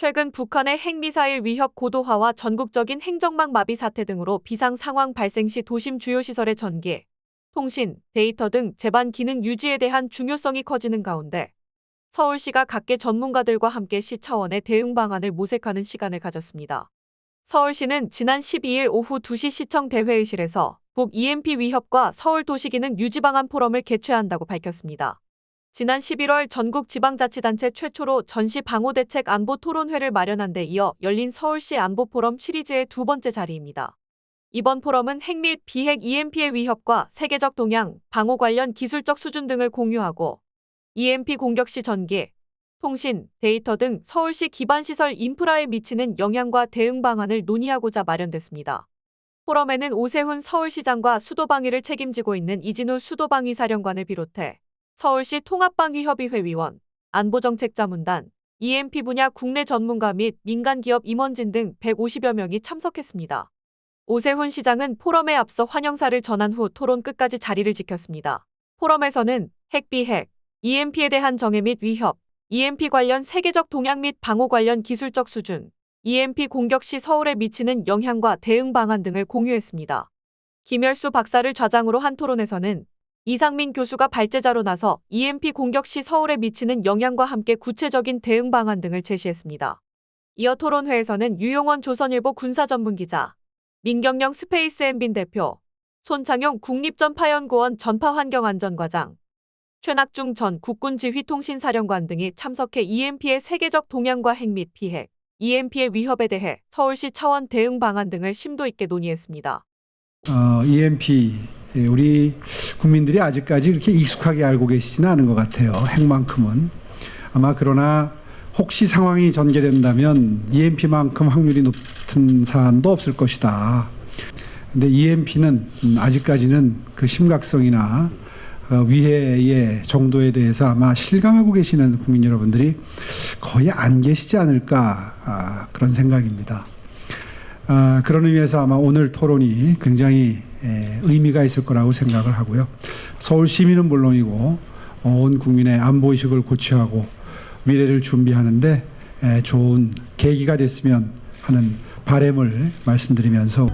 최근 북한의 핵미사일 위협 고도화와 전국적인 행정망 마비 사태 등으로 비상 상황 발생 시 도심 주요 시설의 전기, 통신, 데이터 등 제반 기능 유지에 대한 중요성이 커지는 가운데 서울시가 각계 전문가들과 함께 시 차원의 대응 방안을 모색하는 시간을 가졌습니다. 서울시는 지난 12일 오후 2시 시청 대회의실에서 북 EMP 위협과 서울 도시기능 유지 방안 포럼을 개최한다고 밝혔습니다. 지난 11월 전국 지방자치단체 최초로 전시 방호 대책 안보 토론회를 마련한 데 이어 열린 서울시 안보 포럼 시리즈의 두 번째 자리입니다. 이번 포럼은 핵 및 비핵 EMP의 위협과 세계적 동향, 방호 관련 기술적 수준 등을 공유하고 EMP 공격 시 전기, 통신, 데이터 등 서울시 기반 시설 인프라에 미치는 영향과 대응 방안을 논의하고자 마련됐습니다. 포럼에는 오세훈 서울시장과 수도방위를 책임지고 있는 이진우 수도방위사령관을 비롯해 서울시 통합방위협의회 위원, 안보정책자문단, EMP 분야 국내 전문가 및 민간기업 임원진 등 150여 명이 참석했습니다. 오세훈 시장은 포럼에 앞서 환영사를 전한 후 토론 끝까지 자리를 지켰습니다. 포럼에서는 핵 비핵, EMP에 대한 정해 및 위협, EMP 관련 세계적 동향 및 방호 관련 기술적 수준, EMP 공격 시 서울에 미치는 영향과 대응 방안 등을 공유했습니다. 김열수 박사를 좌장으로 한 토론에서는 이상민 교수가 발제자로 나서 EMP 공격 시 서울에 미치는 영향과 함께 구체적인 대응 방안 등을 제시했습니다. 이어 토론회에서는 유용원 조선일보 군사전문기자, 민경영 스페이스 엠빈 대표, 손창용 국립전파연구원 전파환경안전과장, 최낙중 전 국군지휘통신사령관 등이 참석해 EMP의 세계적 동향과 핵및 비핵, EMP의 위협에 대해 서울시 차원 대응 방안 등을 심도 있게 논의했습니다. 어, EMP 예, 우리 국민들이 아직까지 이렇게 익숙하게 알고 계시지는 않은 것 같아요. 핵만큼은 아마 그러나 혹시 상황이 전개된다면 EMP만큼 확률이 높은 사안도 없을 것이다. 근데 EMP는 아직까지는 그 심각성이나 어, 위해의 정도에 대해서 아마 실감하고 계시는 국민 여러분들이 거의 안 계시지 않을까 아, 그런 생각입니다. 아, 그런 의미에서 아마 오늘 토론이 굉장히 에, 의미가 있을 거라고 생각을 하고요. 서울 시민은 물론이고 온 국민의 안보 의식을 고취하고 미래를 준비하는데 에, 좋은 계기가 됐으면 하는 바램을 말씀드리면서